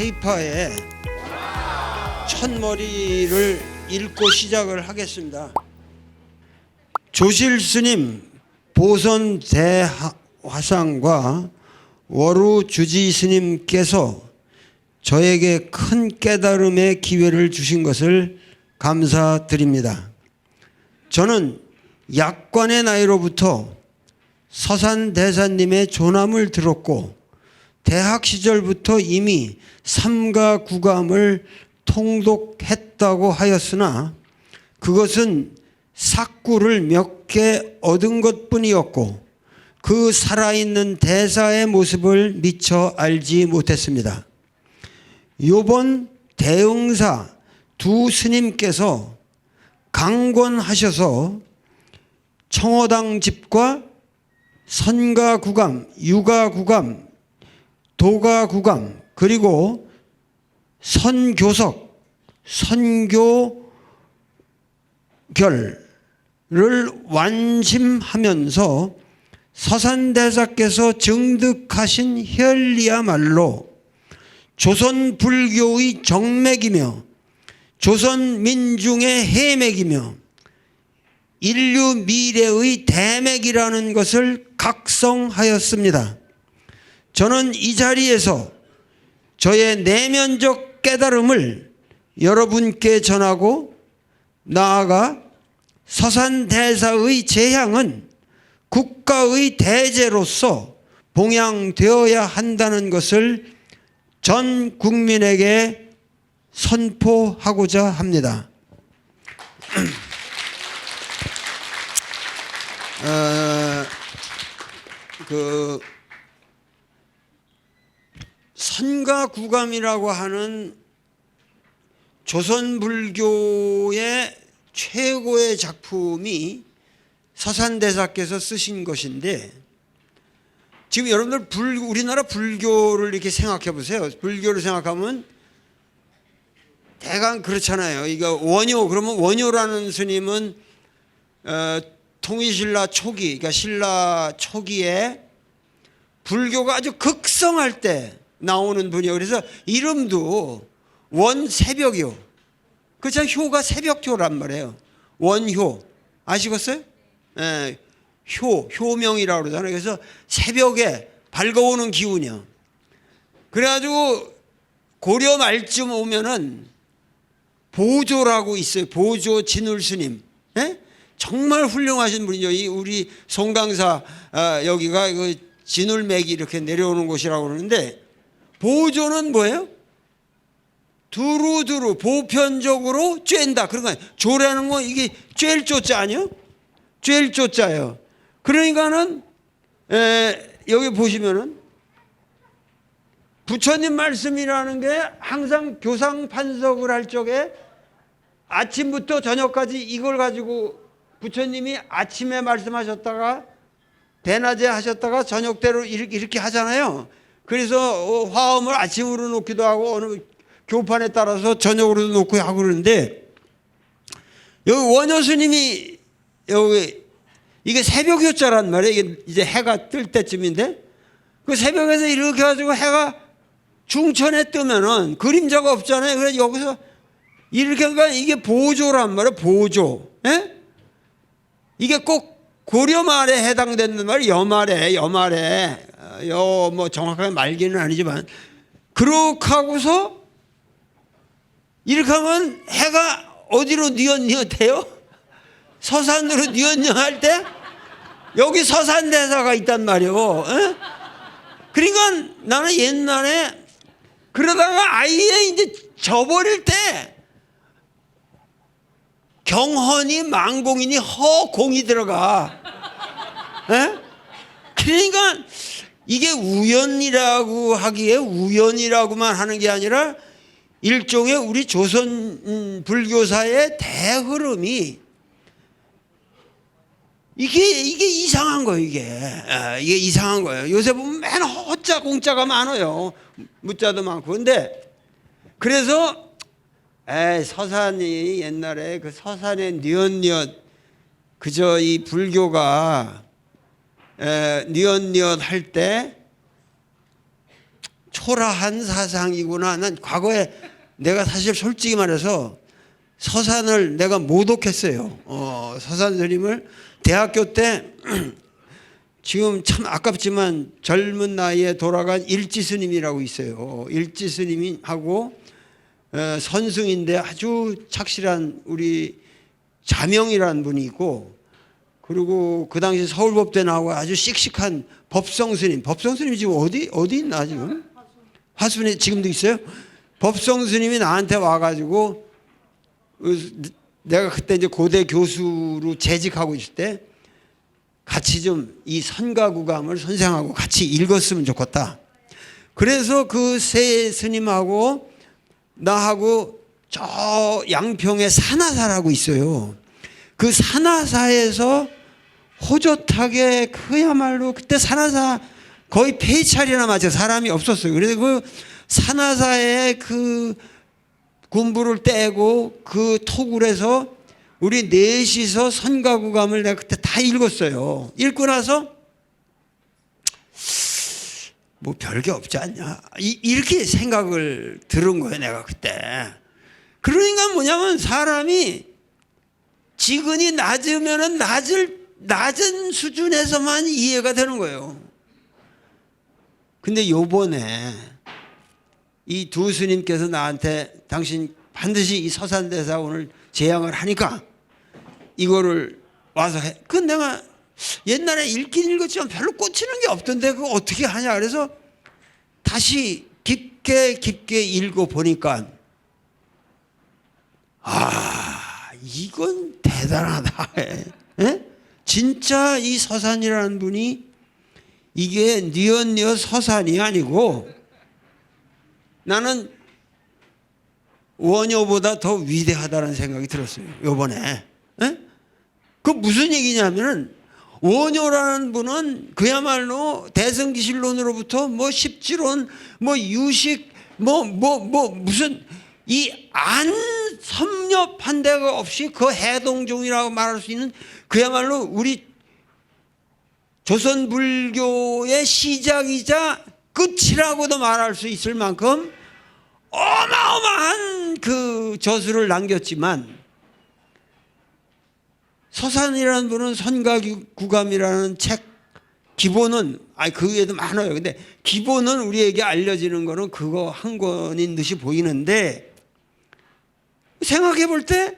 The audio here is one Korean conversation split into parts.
페이퍼에 첫머리를 읽고 시작을 하겠습니다. 조실 스님 보선 대화상과 월우 주지 스님께서 저에게 큰 깨달음의 기회를 주신 것을 감사드립니다. 저는 약관의 나이로부터 서산 대사님의 조남을 들었고 대학 시절부터 이미 삼가 구감을 통독했다고 하였으나 그것은 사구를 몇 개 얻은 것 뿐이었고 그 살아있는 대사의 모습을 미처 알지 못했습니다. 요번 대응사 두 스님께서 강권하셔서 청어당 집과 선가 구감, 유가 구감, 도가 구감, 그리고 선교석, 선교결을 완심하면서 서산대사께서 증득하신 혈이야말로 조선 불교의 정맥이며 조선 민중의 해맥이며 인류 미래의 대맥이라는 것을 각성하였습니다. 저는 이 자리에서 저의 내면적 깨달음을 여러분께 전하고 나아가 서산대사의 재향은 국가의 대제로서 봉양되어야 한다는 것을 전 국민에게 선포하고자 합니다. 어, 그 선가 구감이라고 하는 조선 불교의 최고의 작품이 서산대사께서 쓰신 것인데 지금 여러분들 불, 우리나라 불교를 이렇게 생각해 보세요. 불교를 생각하면 대강 그렇잖아요. 이거 원효 그러면 원효라는 스님은 어, 통일신라 초기, 그러니까 신라 초기에 불교가 아주 극성할 때 나오는 분이요. 그래서 이름도 원새벽이요. 그죠? 효가 새벽효란 말이에요. 원효 아시겠어요? 예, 효 효명이라고 그러잖아요. 그래서 새벽에 밝아오는 기운이요. 그래가지고 고려 말쯤 오면은 보조라고 있어요. 보조 진울 스님. 예? 정말 훌륭하신 분이죠. 이 우리 송강사 아, 여기가 그 진울맥이 이렇게 내려오는 곳이라고 그러는데 보조는 뭐예요? 두루두루 보편적으로 쬐다 그런 거 아니에요. 조라는 거 이게 쬐일 조자 아니요? 쬐일 조자예요. 그러니까는 에, 여기 보시면은 부처님 말씀이라는 게 항상 교상 판석을 할 적에 아침부터 저녁까지 이걸 가지고 부처님이 아침에 말씀하셨다가 대낮에 하셨다가 저녁 때로 이렇게, 이렇게 하잖아요. 그래서 어, 화음을 아침으로 놓기도 하고 어느 교판에 따라서 저녁으로 놓고 하고 그러는데 여기 원효 스님이 여기 이게 새벽 효자란 말이에요. 이게 이제 해가 뜰 때쯤인데 그 새벽에서 이렇게 가지고 해가 중천에 뜨면은 그림자가 없잖아요. 그래서 여기서 이렇게 하니까 이게 보조란 말이에요. 보조. 예? 이게 꼭 고려말에 해당되는 말이 여말에 여말에 여 뭐 정확하게 말기는 아니지만 그렇게 하고서 이렇게 하면 해가 어디로 뉘엿뉘엿해요? 서산으로 뉘엿뉘엿할 때 여기 서산 대사가 있단 말이오. 에? 그러니까 나는 옛날에 그러다가 아예 이제 져버릴 때 경헌이 망공이니 허공이 들어가. 에? 그러니까 이게 우연이라고 하기에 우연이라고만 하는 게 아니라 일종의 우리 조선 음, 불교사의 대흐름이 이게 이게 이상한 거예요 이게 아, 이게 이상한 거예요 요새 보면 맨 허자 공짜가 많아요 무자도 많고 근데 그래서 에 서산이 옛날에 그 서산의 뉘엿뉘엿 그저 이 불교가 에, 뉘엿뉘엿 할 때 초라한 사상이구나. 난 과거에 내가 사실 솔직히 말해서 서산을 내가 모독했어요. 어, 서산 스님을 대학교 때 지금 참 아깝지만 젊은 나이에 돌아간 일지 스님이라고 있어요. 일지 스님하고 어, 선승인데 아주 착실한 우리 자명이라는 분이 있고 그리고 그 당시 서울법대 나오고 아주 씩씩한 법성 스님. 법성 스님 지금 어디 어디 있나 지금? 화순에 지금도 있어요? 법성 스님이 나한테 와가지고 그 내가 그때 이제 고대 교수로 재직하고 있을 때 같이 좀 이 선가구감을 선생하고 같이 읽었으면 좋겠다. 그래서 그 세 스님하고 나하고 저 양평에 산하사라고 있어요. 그 산하사에서 호젓하게 그야말로 그때 산하사 거의 폐차리나 마저 사람이 없었어요. 그래서 그 산하사에 그 군부를 떼고 그 토굴에서 우리 넷이서 선가구감을 내가 그때 다 읽었어요. 읽고 나서 뭐 별게 없지 않냐. 이, 이렇게 생각을 들은 거예요, 내가 그때. 그러니까 뭐냐면 사람이 지근이 낮으면은 낮을, 낮은 수준에서만 이해가 되는 거예요. 근데 요번에 이 두 스님께서 나한테 당신 반드시 이 서산대사 오늘 재양을 하니까 이거를 와서 해. 그 내가 옛날에 읽긴 읽었지만 별로 꽂히는 게 없던데 그거 어떻게 하냐 그래서 다시 깊게 깊게 읽어 보니까 아 이건 대단하다. 에? 진짜 이 서산이라는 분이 이게 니언니어 서산이 아니고 나는 원효보다 더 위대하다는 생각이 들었어요. 요번에. 에? 그 무슨 얘기냐면은 원효라는 분은 그야말로 대승기실론으로부터 뭐 십지론, 뭐 유식, 뭐 뭐 뭐 무슨 이 안 섭렵한 데가 없이 그 해동종이라고 말할 수 있는 그야말로 우리 조선 불교의 시작이자 끝이라고도 말할 수 있을 만큼 어마어마한 그 저수를 남겼지만 서산이라는 분은 선가구감이라는 책 기본은 아니 그 위에도 많아요. 근데 기본은 우리에게 알려지는 거는 그거 한 권인 듯이 보이는데 생각해 볼 때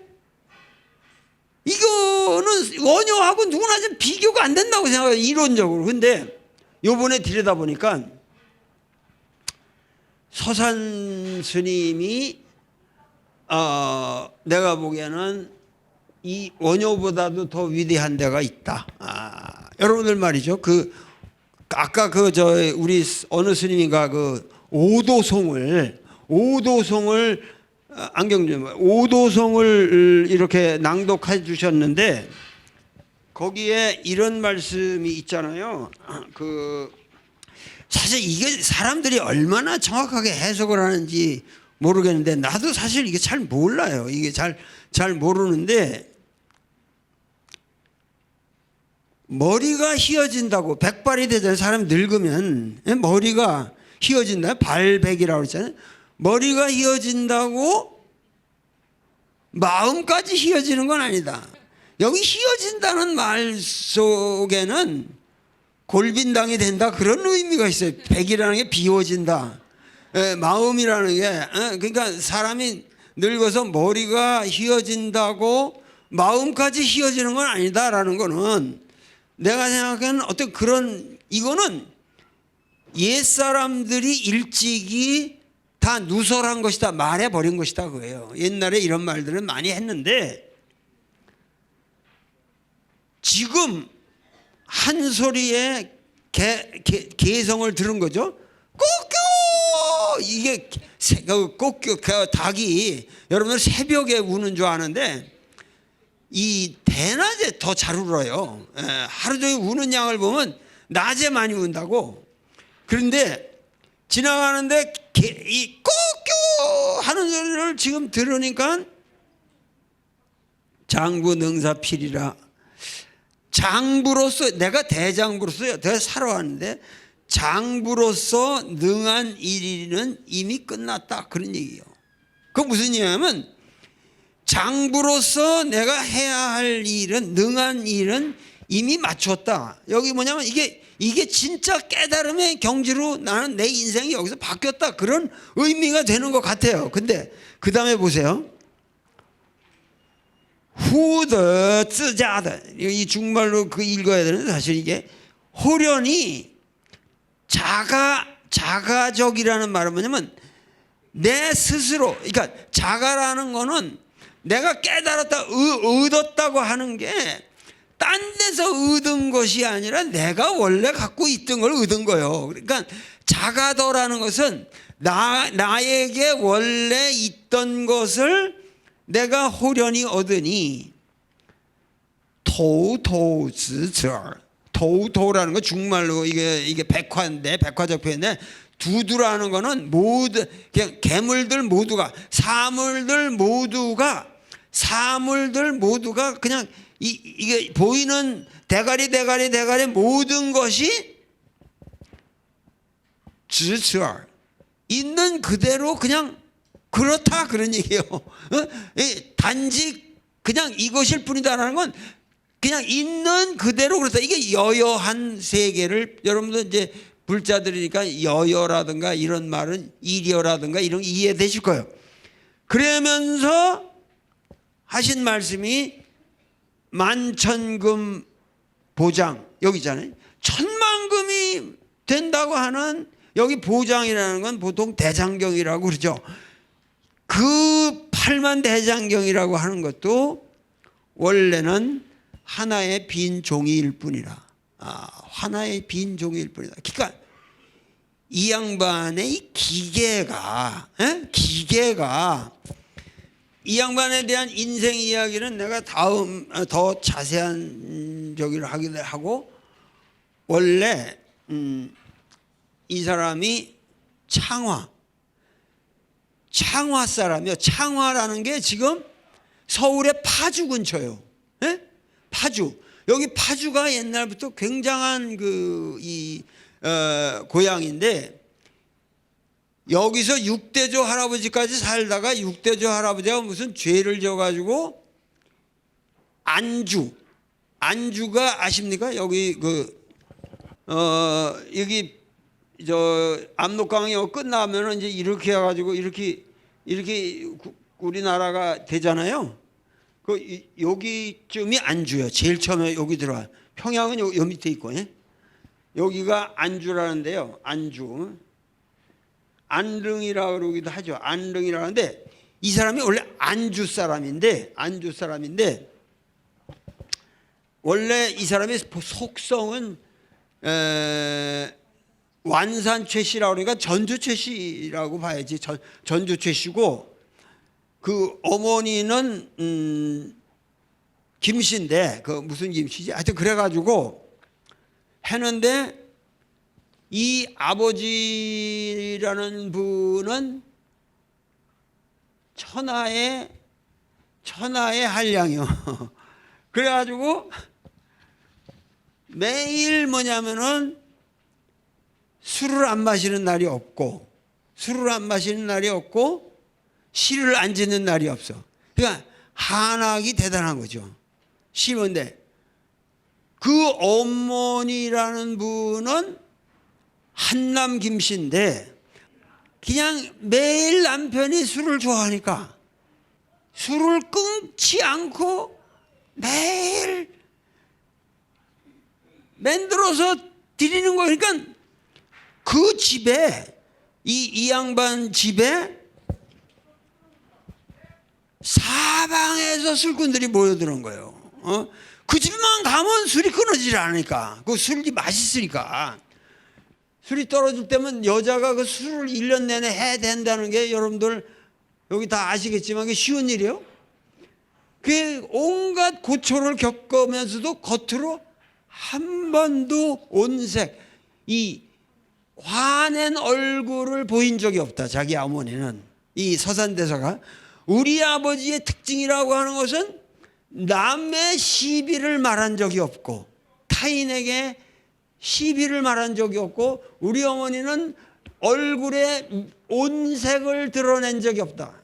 이거는 원효하고 누구나 좀 비교가 안 된다고 생각해요. 이론적으로. 근데 요번에 들여다 보니까 서산 스님이 어, 내가 보기에는 이 원효보다도 더 위대한 데가 있다. 아, 여러분들 말이죠. 그 아까 그 저 우리 어느 스님인가 그 오도송을 오도송을 아, 안경 좀 오도송을 이렇게 낭독해 주셨는데 거기에 이런 말씀이 있잖아요. 그 사실 이게 사람들이 얼마나 정확하게 해석을 하는지 모르겠는데 나도 사실 이게 잘 몰라요. 이게 잘 잘 모르는데 머리가 휘어진다고 백발이 되잖아요. 사람 늙으면 예, 머리가 휘어진다. 발백이라고 그랬잖아요. 머리가 휘어진다고 마음까지 휘어지는 건 아니다. 여기 휘어진다는 말 속에는 골빈당이 된다 그런 의미가 있어요. 백이라는 게 비워진다. 예, 마음이라는 게 예, 그러니까 사람이 늙어서 머리가 휘어진다고 마음까지 휘어지는 건 아니다라는 거는 내가 생각하는 어떤 그런 이거는 옛 사람들이 일찍이 다 누설한 것이다 말해 버린 것이다 그거예요. 옛날에 이런 말들은 많이 했는데 지금 한 소리에 개, 개, 개성을 들은 거죠. 꼬꼬 이게 새- 그 꼬꼬 그 닭이 여러분들 새벽에 우는 줄 아는데 이 대낮에 더 잘 울어요. 예, 하루 종일 우는 양을 보면 낮에 많이 운다고. 그런데 지나가는데 개, 이 꼬꼬 하는 소리를 지금 들으니까 장부 능사필이라 장부로서 내가 대장부로서 내가 살아왔는데 장부로서 능한 일은 이미 끝났다 그런 얘기예요. 그 무슨 얘기냐면 장부로서 내가 해야 할 일은 능한 일은 이미 마쳤다. 여기 뭐냐면 이게 이게 진짜 깨달음의 경지로 나는 내 인생이 여기서 바뀌었다 그런 의미가 되는 것 같아요. 근데 그 다음에 보세요. 후더 쯔자的이 중말로 그 읽어야 되는데 사실 이게 호련이 자가 자가적이라는 말은 뭐냐면 내 스스로 그러니까 자가라는 거는 내가 깨달았다 의, 얻었다고 하는 게 딴 데서 얻은 것이 아니라 내가 원래 갖고 있던 걸 얻은 거예요. 그러니까 자가더라는 것은 나 나에게 원래 있던 것을 내가 호련히 얻으니 도도즈절 도도라는 거 중말로 이게 이게 백화인데 백화적 표현인데 두두라는 거는 모두 그냥 괴물들 모두가 사물들 모두가 사물들 모두가 그냥 이, 이게 보이는 대가리 대가리 대가리 모든 것이 지철 있는 그대로 그냥 그렇다 그런 얘기예요. 어? 이 단지 그냥 이것일 뿐이다라는 건 그냥 있는 그대로 그렇다. 이게 여여한 세계를 여러분들 이제 불자들이니까 여여라든가 이런 말은 일여라든가 이런 거 이해되실 거예요. 그러면서 하신 말씀이 만천금 보장 여기잖아요. 천만금이 된다고 하는 여기 보장이라는 건 보통 대장경이라고 그러죠. 그 팔만 대장경이라고 하는 것도 원래는 하나의 빈 종이일 뿐이라. 아, 하나의 빈 종이일 뿐이다. 그러니까 이 양반의 이 기계가, 에? 기계가 이 양반에 대한 인생 이야기는 내가 다음 어, 더 자세한 저기를 하기도 하고 원래 음, 이 사람이 창화 창화 사람이요. 창화라는 게 지금 서울의 파주 근처요. 예? 파주. 여기 파주가 옛날부터 굉장한 그이 어, 고향인데 여기서 육대조 할아버지까지 살다가 육대조 할아버지가 무슨 죄를 져가지고 안주 안주가 아십니까? 여기 그 어 여기 저 압록강이 끝나면은 이제 이렇게 해가지고 이렇게 이렇게 구- 우리나라가 되잖아요. 그 이- 여기쯤이 안주요. 제일 처음에 여기 들어와. 평양은 요, 요 밑에 있고, 예? 여기가 안주라는데요. 안주. 안릉이라 그러기도 하죠. 안릉이라는데 이 사람이 원래 안주 사람인데 안주 사람인데 원래 이 사람의 속성은 에, 완산 최씨라고 그러니까 전주 최씨라고 봐야지 전, 전주 최씨고 그 어머니는 음, 김씨인데 그 무슨 김씨지 하여튼 그래가지고 했는데 이 아버지라는 분은 천하의 천하의 한량이요. 그래가지고 매일 뭐냐면은 술을 안 마시는 날이 없고 술을 안 마시는 날이 없고 시를 안 짓는 날이 없어. 그러니까 한학이 대단한 거죠. 심은데 그 어머니라는 분은 한남 김씨인데 그냥 매일 남편이 술을 좋아하니까 술을 끊지 않고 매일 만들어서 드리는 거예요. 그러니까 그 집에 이, 이 양반 집에 사방에서 술꾼들이 모여드는 거예요. 어? 그 집만 가면 술이 끊어지지 않으니까. 그 술이 맛있으니까. 술이 떨어질 때면 여자가 그 술을 1년 내내 해야 된다는 게 여러분들 여기 다 아시겠지만 그게 쉬운 일이에요. 그 온갖 고초를 겪으면서도 겉으로 한 번도 온색 이 화낸 얼굴을 보인 적이 없다. 자기 어머니는 이 서산대사가 우리 아버지의 특징이라고 하는 것은 남의 시비를 말한 적이 없고 타인에게 시비를 말한 적이 없고 우리 어머니는 얼굴에 온색을 드러낸 적이 없다.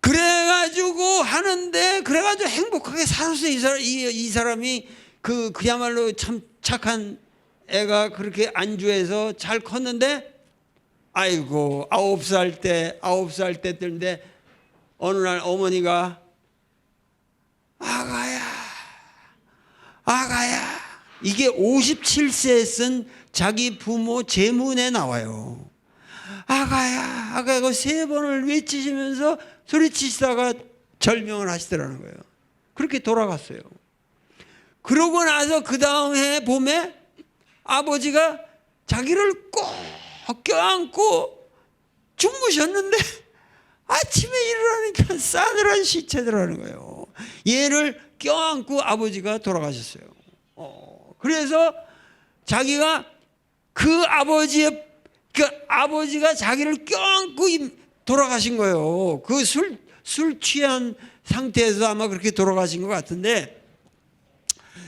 그래가지고 하는데 그래가지고 행복하게 살았어요. 이, 사람, 이, 이 사람이 그 그야말로 참 착한 애가 그렇게 안주해서 잘 컸는데 아이고 아홉 살 때 아홉 살 때 때인데 어느 날 어머니가 아가야 아가야 이게 57세에 쓴 자기 부모 제문에 나와요. 아가야 아가 이거 세 번을 외치시면서 소리치시다가 절명을 하시더라는 거예요. 그렇게 돌아갔어요. 그러고 나서 그 다음 해 봄에 아버지가 자기를 꼭 껴안고 주무셨는데 아침에 일어나니까 싸늘한 시체더라는 거예요. 얘를 껴안고 아버지가 돌아가셨어요. 어, 그래서 자기가 그 아버지의 그 아버지가 자기를 껴안고 임- 돌아가신 거예요. 그 술 술 취한 상태에서 아마 그렇게 돌아가신 것 같은데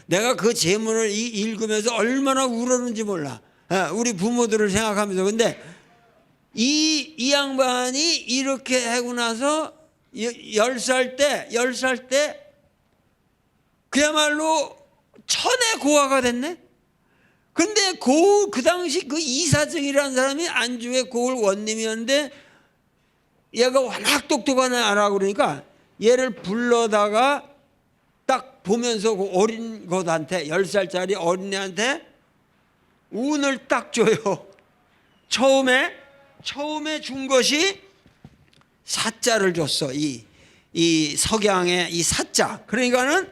내가 그 제문을 이- 읽으면서 얼마나 울었는지 몰라. 아, 우리 부모들을 생각하면서 근데 이, 이 양반이 이렇게 하고 나서 열살 때, 열살때 그야말로 천의 고아가 됐네? 근데 고을, 그 당시 그 이사증이라는 사람이 안주의 고을 원님이었는데 얘가 워낙 똑똑한 애라 그러니까 얘를 불러다가 딱 보면서 그 어린 것한테 열 살짜리 어린애한테 운을 딱 줘요. 처음에 처음에 준 것이 사자를 줬어. 이, 이 석양의 이 사자. 그러니까는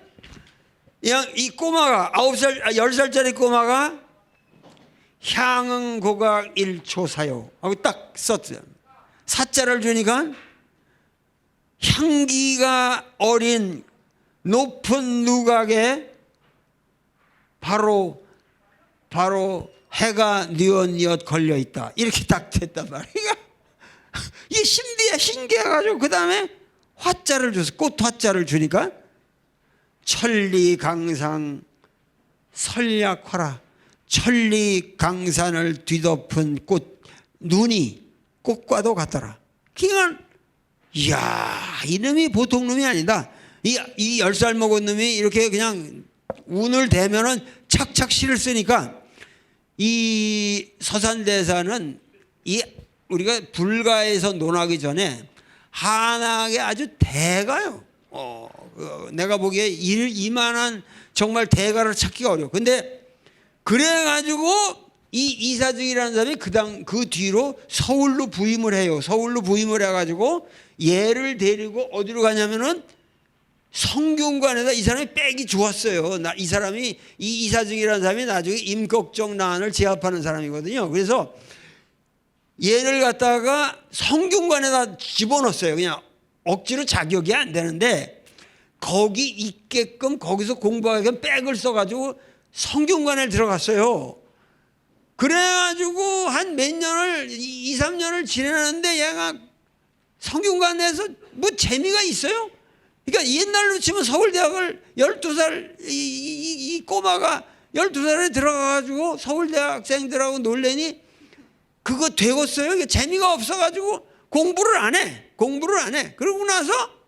이 꼬마가 아홉 살, 아, 열 살짜리 꼬마가 향응 고각 일초사요 하고 딱 썼어요. 사자를 주니까 향기가 어린 높은 누각에 바로 바로 해가 뉘엿뉘엿 걸려 있다. 이렇게 딱 됐단 말이야. 이게 신기해, 신기해가지고 그 다음에 화자를 줬어. 꽃 화자를 주니까 천리강상 설약화라. 천리강산을 뒤덮은 꽃 눈이 꽃과도 같더라. 그러니까 이야 이놈이 보통 놈이 아니다. 이이 열 살 먹은 놈이 이렇게 그냥 운을 대면은 착착 실을 쓰니까 이 서산대사는 이 우리가 불가에서 논하기 전에 한학의 아주 대가요. 어, 그 내가 보기에 이, 이만한 정말 대가를 찾기가 어려워. 근데 그래가지고 이 이사증이라는 사람이 그당 그 뒤로 서울로 부임을 해요. 서울로 부임을 해가지고 얘를 데리고 어디로 가냐면은 성균관에다 이 사람이 빽이 좋았어요. 나 이 사람이 이 이사증이라는 사람이 나중에 임꺽정 난을 제압하는 사람이거든요. 그래서 얘를 갖다가 성균관에다 집어넣었어요. 그냥 억지로 자격이 안 되는데 거기 있게끔 거기서 공부하게끔 백을 써가지고 성균관에 들어갔어요. 그래가지고 한 몇 년을 2, 3년을 지내는데 얘가 성균관에서 뭐 재미가 있어요? 그러니까 옛날로 치면 서울대학을 12살 이, 이, 이 꼬마가 12살에 들어가가지고 서울대학생들하고 놀래니 그거 되겠어요? 재미가 없어가지고 공부를 안 해. 공부를 안 해. 그러고 나서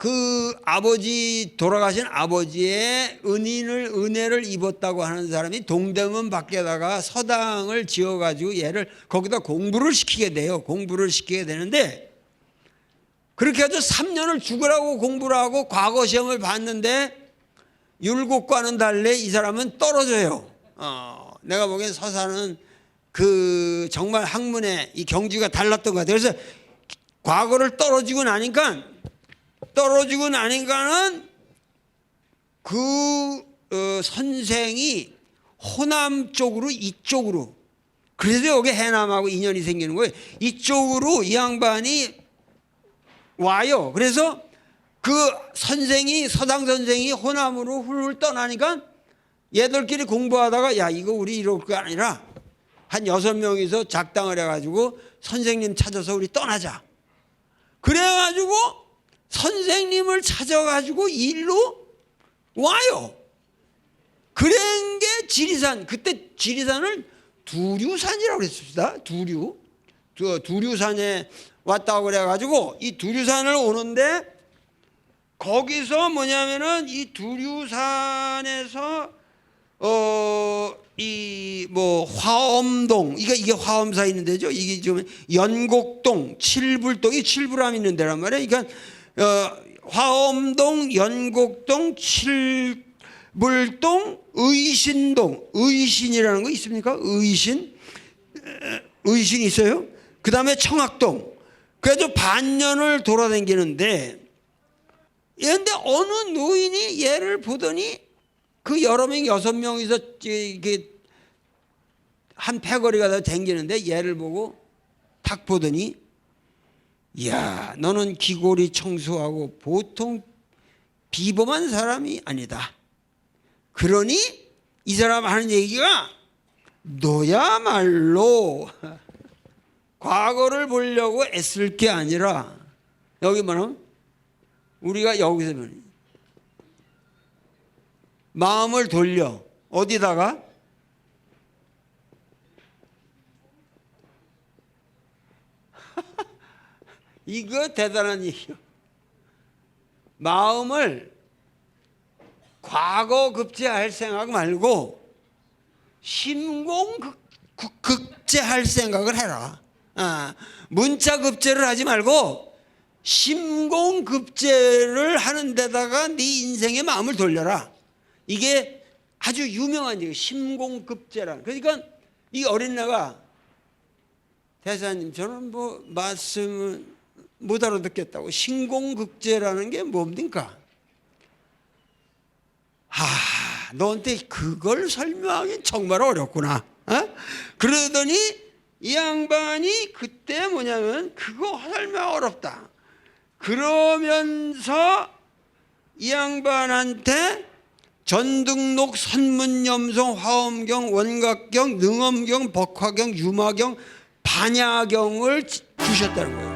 그 아버지 돌아가신 아버지의 은인을 은혜를 입었다고 하는 사람이 동대문 밖에다가 서당을 지어가지고 얘를 거기다 공부를 시키게 돼요. 공부를 시키게 되는데 그렇게 해서 3년을 죽으라고 공부를 하고 과거 시험을 봤는데 율곡과는 달리 이 사람은 떨어져요. 어, 내가 보기엔 서사는 그 정말 학문에 이 경지가 달랐던 것 같아요. 그래서 과거를 떨어지고 나니까 떨어지고 나니까는 그 어, 선생이 호남 쪽으로 이쪽으로 그래서 여기 해남하고 인연이 생기는 거예요. 이쪽으로 이 양반이 와요. 그래서 그 선생이 서당 선생이 호남으로 훌훌 떠나니까 얘들끼리 공부하다가 야 이거 우리 이럴 거 아니라 한 여섯 명이서 작당을 해가지고 선생님 찾아서 우리 떠나자. 선생님을 찾아가지고 일로 와요. 그런 지리산 그때 지리산을 두류산이라고 그랬습니다. 두류 두, 두류산에 왔다고 그래가지고 이 두류산을 오는데 거기서 뭐냐면은 이 두류산에서 어 이 뭐 화엄동 이게 이게 화엄사 있는 데죠. 이게 좀 연곡동, 칠불동 이 칠불암 있는 데란 말이에요. 그러니까 어 화엄동, 연곡동, 칠불동, 의신동, 의신이라는 거 있습니까? 의신 의신 있어요. 그 다음에 청학동. 그래서 반년을 돌아다니는데 그런데 어느 노인이 얘를 보더니 그 여러 명 여섯 명이서 이게 한 패거리가 다 댕기는데 얘를 보고 탁 보더니 야 너는 귀골이 청소하고 보통 비범한 사람이 아니다. 그러니 이 사람 하는 얘기가 너야말로 과거를 보려고 애쓸 게 아니라 여기 뭐냐면 우리가 여기서 마음을 돌려. 어디다가 이거 대단한 얘기요. 마음을 과거 급제할 생각 말고 급- 급- 급제할 생각을 해라. 아, 문자 급제를 하지 말고 심공 급제를 하는 데다가 네 인생의 마음을 돌려라. 이게 아주 유명한 얘기 심공 급제라. 그러니까 이 어린 애가 대사님 저는 뭐 말씀을 못 알아듣겠다고 신공급제라는 게 뭡니까? 아, 너한테 그걸 설명하기 정말 어렵구나. 어? 그러더니 이 양반이 그때 뭐냐면 그거 설명 어렵다. 그러면서 이 양반한테 전등록, 선문염송, 화엄경, 원각경, 능엄경, 법화경, 유마경, 반야경을 지- 주셨다는 거예요.